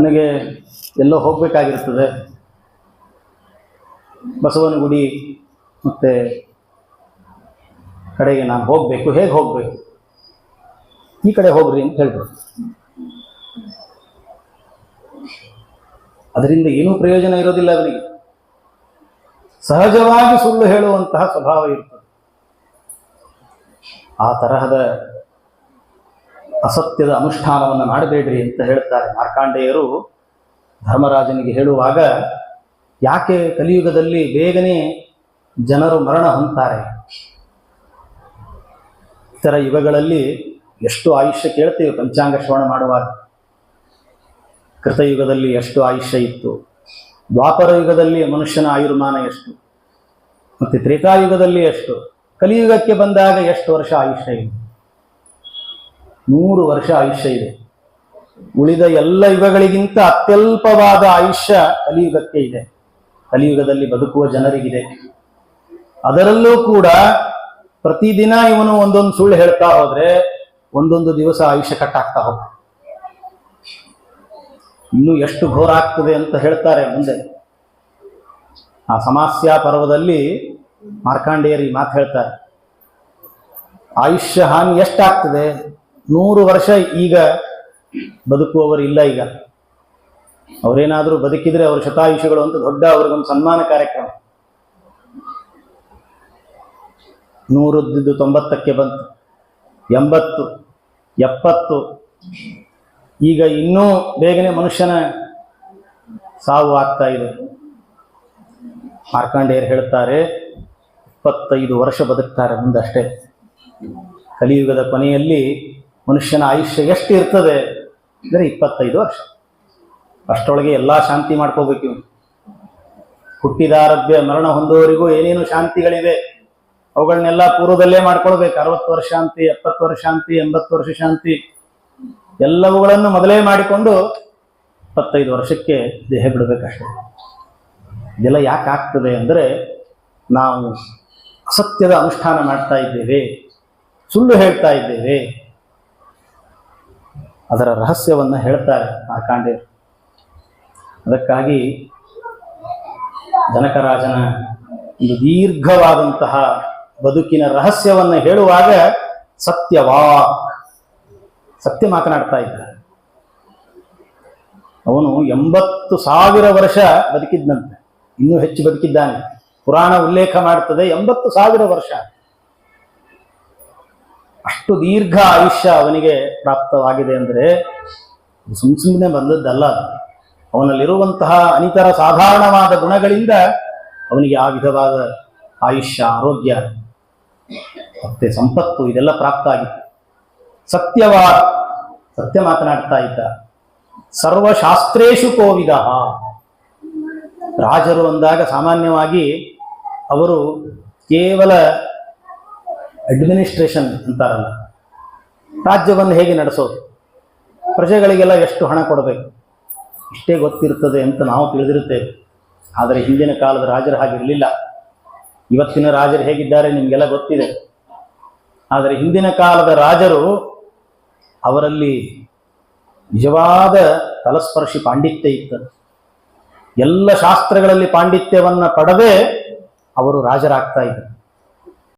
ನನಗೆ ಎಲ್ಲೋ ಹೋಗಬೇಕಾಗಿರ್ತದೆ ಬಸವನ ಗುಡಿ ಮತ್ತು ಕಡೆಗೆ ನಾನು ಹೋಗಬೇಕು, ಹೇಗೆ ಹೋಗಬೇಕು? ಈ ಕಡೆ ಹೋಗ್ರಿ ಅಂತ ಹೇಳ್ಬೋದು ಅದರಿಂದ ಏನೂ ಪ್ರಯೋಜನ ಇರೋದಿಲ್ಲ ಅವರಿಗೆ ಸಹಜವಾಗಿ ಸುಳ್ಳು ಹೇಳುವಂತಹ ಸ್ವಭಾವ ಇರ್ತದೆ. ಆ ತರಹದ ಅಸತ್ಯದ ಅನುಷ್ಠಾನವನ್ನು ಮಾಡಬೇಡ್ರಿ ಅಂತ ಹೇಳ್ತಾರೆ ಮಾರ್ಕಾಂಡೇಯರು. ಧರ್ಮರಾಜನಿಗೆ ಹೇಳುವಾಗ, ಯಾಕೆ ಕಲಿಯುಗದಲ್ಲಿ ಬೇಗನೆ ಜನರು ಮರಣ ಹೊಂತಾರೆ ಇತರ ಯುಗಗಳಲ್ಲಿ ಎಷ್ಟು ಆಯುಷ್ಯ ಕೇಳ್ತೇವೆ ಪಂಚಾಂಗ ಶ್ರವಣ ಮಾಡುವಾಗ. ಕೃತಯುಗದಲ್ಲಿ ಎಷ್ಟು ಆಯುಷ್ಯ ಇತ್ತು? ದ್ವಾಪರ ಯುಗದಲ್ಲಿ ಮನುಷ್ಯನ ಆಯುರ್ಮಾನ ಎಷ್ಟು? ಮತ್ತು ತ್ರೇತಾಯುಗದಲ್ಲಿ ಎಷ್ಟು? ಕಲಿಯುಗಕ್ಕೆ ಬಂದಾಗ ಎಷ್ಟು ವರ್ಷ ಆಯುಷ್ಯ ಇದೆ ನೂರು ವರ್ಷ ಆಯುಷ್ಯ ಇದೆ. ಉಳಿದ ಎಲ್ಲ ಯುಗಗಳಿಗಿಂತ ಅತ್ಯಲ್ಪವಾದ ಆಯುಷ್ಯ ಕಲಿಯುಗಕ್ಕೆ ಇದೆ. ಕಲಿಯುಗದಲ್ಲಿ ಬದುಕುವ ಜನರಿಗಿದೆ. ಅದರಲ್ಲೂ ಕೂಡ ಪ್ರತಿದಿನ ಇವನು ಒಂದೊಂದು ಸುಳ್ಳು ಹೇಳ್ತಾ ಹೋದ್ರೆ ಒಂದೊಂದು ದಿವಸ ಆಯುಷ್ಯ ಕಟ್ಟಾಗ್ತಾ ಹೋಗ ಇನ್ನು ಎಷ್ಟು ಘೋರ ಆಗ್ತದೆ ಅಂತ ಹೇಳ್ತಾರೆ ಮುಂದೆ. ಆ ಸಮಾಸ್ಯ ಪರ್ವದಲ್ಲಿ ಮಾರ್ಕಾಂಡೇಯರಿ ಮಾತು ಹೇಳ್ತಾರೆ. ಆಯುಷ್ಯ ಹಾನಿ ಎಷ್ಟಾಗ್ತದೆ? ನೂರು ವರ್ಷ ಈಗ ಬದುಕುವವರು ಇಲ್ಲ ಈಗ. ಅವರೇನಾದರೂ ಬದುಕಿದ್ರೆ ಅವರು ಶತಾಯುಷಗಳು ಅಂತ ದೊಡ್ಡ ಅವ್ರಿಗೊಂದು ಸನ್ಮಾನ ಕಾರ್ಯಕ್ರಮ. ನೂರದ್ದು ತೊಂಬತ್ತಕ್ಕೆ ಬಂತು. ಎಂಬತ್ತು, ಎಪ್ಪತ್ತು. ಈಗ ಇನ್ನೂ ಬೇಗನೆ ಮನುಷ್ಯನ ಸಾವು ಆಗ್ತಾ ಇದೆ. ಮಾರ್ಕಾಂಡೇಯರು ಹೇಳ್ತಾರೆ, ಇಪ್ಪತ್ತೈದು ವರ್ಷ ಬದುಕ್ತಾರೆ ಮುಂದಷ್ಟೇ. ಕಲಿಯುಗದ ಕೊನೆಯಲ್ಲಿ ಮನುಷ್ಯನ ಆಯುಷ್ಯ ಎಷ್ಟು ಇರ್ತದೆ ಅಂದರೆ ಇಪ್ಪತ್ತೈದು ವರ್ಷ. ಅಷ್ಟರೊಳಗೆ ಎಲ್ಲ ಶಾಂತಿ ಮಾಡ್ಕೋಬೇಕು ಇವನು. ಹುಟ್ಟಿದಾರಭ್ಯ ಮರಣ ಹೊಂದುವವರಿಗೂ ಏನೇನು ಶಾಂತಿಗಳಿವೆ, ಅವುಗಳನ್ನೆಲ್ಲ ಪೂರ್ವದಲ್ಲೇ ಮಾಡ್ಕೊಳ್ಬೇಕು. ಅರವತ್ತು ವರ್ಷ ಶಾಂತಿ, ಎಪ್ಪತ್ತು ವರ್ಷ ಶಾಂತಿ, ಎಂಬತ್ತು ವರ್ಷ ಶಾಂತಿ, ಎಲ್ಲವುಗಳನ್ನು ಮೊದಲೇ ಮಾಡಿಕೊಂಡು ಇಪ್ಪತ್ತೈದು ವರ್ಷಕ್ಕೆ ದೇಹ ಬಿಡಬೇಕಷ್ಟೆ. ಇದೆಲ್ಲ ಯಾಕೆ ಆಗ್ತದೆ ಅಂದರೆ ನಾವು ಅಸತ್ಯದ ಅನುಷ್ಠಾನ ಮಾಡ್ತಾ ಇದ್ದೇವೆ, ಸುಳ್ಳು ಹೇಳ್ತಾ ಇದ್ದೇವೆ ಅದರ ರಹಸ್ಯವನ್ನು ಹೇಳ್ತಾರೆ ಮಾರ್ಕಾಂಡೇಯರು ಅದಕ್ಕಾಗಿ ಜನಕರಾಜನ ಒಂದು ದೀರ್ಘವಾದಂತಹ ಬದುಕಿನ ರಹಸ್ಯವನ್ನು ಹೇಳುವಾಗ ಸತ್ಯವಾ ಸತ್ಯ ಮಾತನಾಡ್ತಾ ಇದ್ದ. ಅವನು ಎಂಬತ್ತು ಸಾವಿರ ವರ್ಷ ಬದುಕಿದ್ದಂತೆ ಇನ್ನೂ ಹೆಚ್ಚು ಬದುಕಿದ್ದಾನೆ. ಪುರಾಣ ಉಲ್ಲೇಖ ಮಾಡ್ತದೆ ಎಂಬತ್ತು ಸಾವಿರ ವರ್ಷ. ಅಷ್ಟು ದೀರ್ಘ ಆಯುಷ್ಯ ಅವನಿಗೆ ಪ್ರಾಪ್ತವಾಗಿದೆ ಅಂದರೆ ಸುಮ್ ಸುಮ್ಮನೆ ಬಂದದ್ದಲ್ಲ ಅವನಲ್ಲಿರುವಂತಹ ಅನಿತರ ಸಾಧಾರಣವಾದ ಗುಣಗಳಿಂದ ಅವನಿಗೆ ಆ ವಿಧವಾದ ಆಯುಷ್ಯ, ಆರೋಗ್ಯ, ಮತ್ತೆ ಸಂಪತ್ತು ಇದೆಲ್ಲ ಪ್ರಾಪ್ತ ಆಗಿತ್ತು. ಸತ್ಯವಾ ಸತ್ಯ ಮಾತನಾಡ್ತಾ ಇದ್ದ. ಸರ್ವಶಾಸ್ತ್ರೇಶು ಕೋವಿದ. ರಾಜರು ಅಂದಾಗ ಸಾಮಾನ್ಯವಾಗಿ ಅವರು ಕೇವಲ ಅಡ್ಮಿನಿಸ್ಟ್ರೇಷನ್ ಅಂತಾರಲ್ಲ, ರಾಜ್ಯವನ್ನು ಹೇಗೆ ನಡೆಸೋದು? ಪ್ರಜೆಗಳಿಗೆಲ್ಲ ಎಷ್ಟು ಹಣ ಕೊಡಬೇಕು? ಇಷ್ಟೇ ಗೊತ್ತಿರ್ತದೆ ಅಂತ ನಾವು ತಿಳಿದಿರುತ್ತೇವೆ. ಆದರೆ ಹಿಂದಿನ ಕಾಲದ ರಾಜರು ಹಾಗಿರಲಿಲ್ಲ ಇವತ್ತಿನ ರಾಜರು ಹೇಗಿದ್ದಾರೆ ನಿಮಗೆಲ್ಲ ಗೊತ್ತಿದೆ. ಆದರೆ ಹಿಂದಿನ ಕಾಲದ ರಾಜರು ಅವರಲ್ಲಿ ನಿಜವಾದ ತಲಸ್ಪರ್ಶಿ ಪಾಂಡಿತ್ಯ ಇತ್ತು. ಎಲ್ಲ ಶಾಸ್ತ್ರಗಳಲ್ಲಿ ಪಾಂಡಿತ್ಯವನ್ನು ಪಡೆದೇ ಅವರು ರಾಜರಾಗ್ತಾ ಇದ್ದರು.